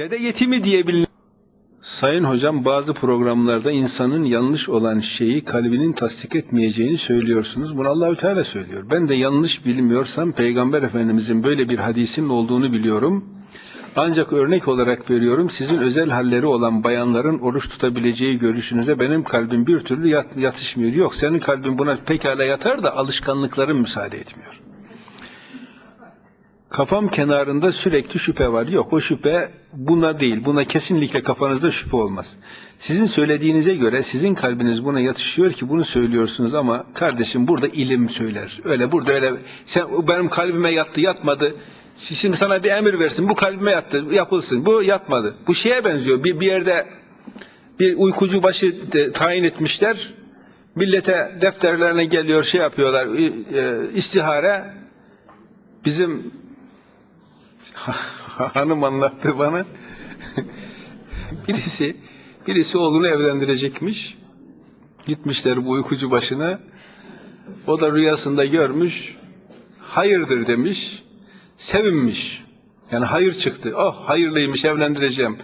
Dede yetimi diye. Sayın hocam bazı programlarda insanın yanlış olan şeyi kalbinin tasdik etmeyeceğini söylüyorsunuz. Bunu Allahü Teala söylüyor. Ben de yanlış bilmiyorsam Peygamber Efendimizin böyle bir hadisinin olduğunu biliyorum. Ancak örnek olarak veriyorum sizin özel halleri olan bayanların oruç tutabileceği görüşünüze benim kalbim bir türlü yat- yatışmıyor. Yok senin kalbin buna pekala yatar da alışkanlıkların müsaade etmiyor. Kafam kenarında sürekli şüphe var. Yok o şüphe buna değil. Buna kesinlikle kafanızda şüphe olmaz. Sizin söylediğinize göre sizin kalbiniz buna yatışıyor ki bunu söylüyorsunuz ama kardeşim burada ilim söyler. Öyle burada öyle sen benim kalbime yattı yatmadı. Şimdi sana bir emir versin. Bu kalbime yattı yapılsın. Bu yatmadı. Bu şeye benziyor. Bir, bir yerde bir uykucu başı de, tayin etmişler. Millete defterlerine geliyor şey yapıyorlar. e, istihare bizim hanım anlattı bana. birisi birisi oğlunu evlendirecekmiş. Gitmişler bu uykucu başına. O da rüyasında görmüş. Hayırdır demiş. Sevinmiş. Yani hayır çıktı. Oh hayırlıymış evlendireceğim.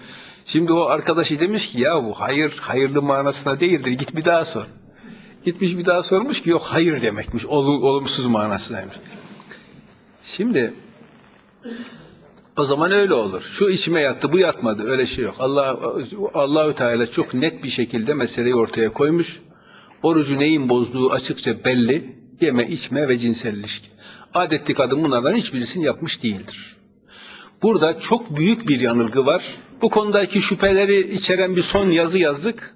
Şimdi o arkadaşı demiş ki ya bu hayır hayırlı manasına değildir. Git bir daha sor. Gitmiş bir daha sormuş ki yok hayır demekmiş. Ol, olumsuz manasındaymış. Şimdi o zaman öyle olur. Şu içime yattı, bu yatmadı. Öyle şey yok. Allah Allahü Teala çok net bir şekilde meseleyi ortaya koymuş. Orucu neyin bozduğu açıkça belli. Yeme, içme ve cinsel ilişki. Adetli kadın bunlardan hiçbirisini yapmış değildir. Burada çok büyük bir yanılgı var. Bu konudaki şüpheleri içeren bir son yazı yazdık.